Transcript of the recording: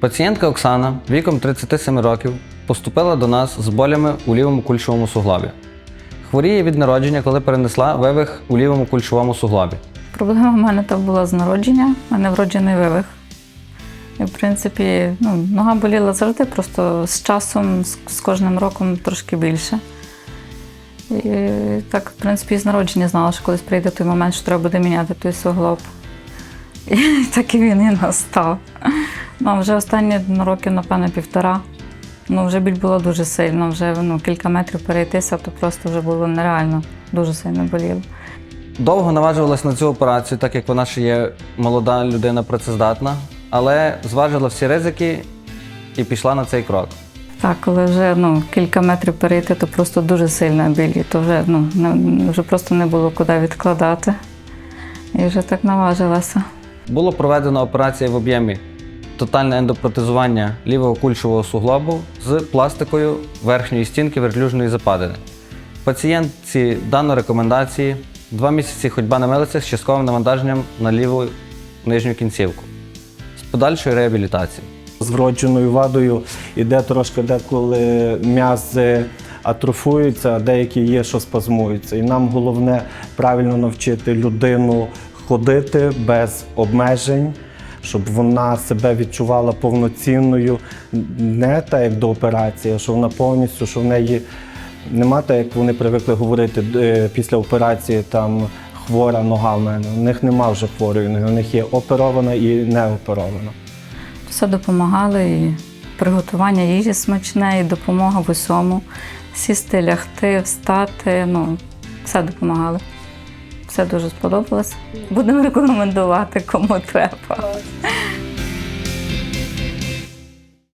Пацієнтка Оксана віком 37 років поступила до нас з болями у лівому кульшовому суглобі. Хворіє від народження, коли перенесла вивих у лівому кульшовому суглобі. Проблема в мене так була з народження, в мене вроджений вивих. І, в принципі, ну, нога боліла завжди, просто з часом, з кожним роком трошки більше. І так, в принципі, з народження знала, що колись прийде той момент, що треба буде міняти той суглоб. І так і він і настав. Ну, вже останні ну, років, напевно, півтора. Ну, вже біль була дуже сильно, вже ну, кілька метрів перейтися, то просто вже було нереально, дуже сильно боліло. Довго наважувалась на цю операцію, так як вона ще є молода людина працездатна, але зважила всі ризики і пішла на цей крок. Так, коли вже ну, кілька метрів перейти, то просто дуже сильно білі, то вже, ну, не, вже просто не було куди відкладати. І вже так наважилася. Було проведено операція в об'ємі тотальне ендопротезування лівого кульшового суглобу з пластикою верхньої стінки вертлюжної западини. Пацієнтці дано рекомендації два місяці ходьба на милицях з частковим навантаженням на ліву нижню кінцівку з подальшою реабілітацією. З вродженою вадою іде трошки деколи м'язи атрофуються, деякі є, що спазмуються. І нам головне правильно навчити людину ходити без обмежень, щоб вона себе відчувала повноцінною, не так як до операції, а що вона повністю, що в неї нема так, як вони привикли говорити е, після операції там. Хвора нога в мене. У них нема вже хворої ноги, у них є оперована і не оперована. Все допомагало, і приготування їжі смачне, і допомога в усьому. Сісти, лягти, встати. Ну, все допомагало. Все дуже сподобалось. Будемо рекомендувати, кому треба.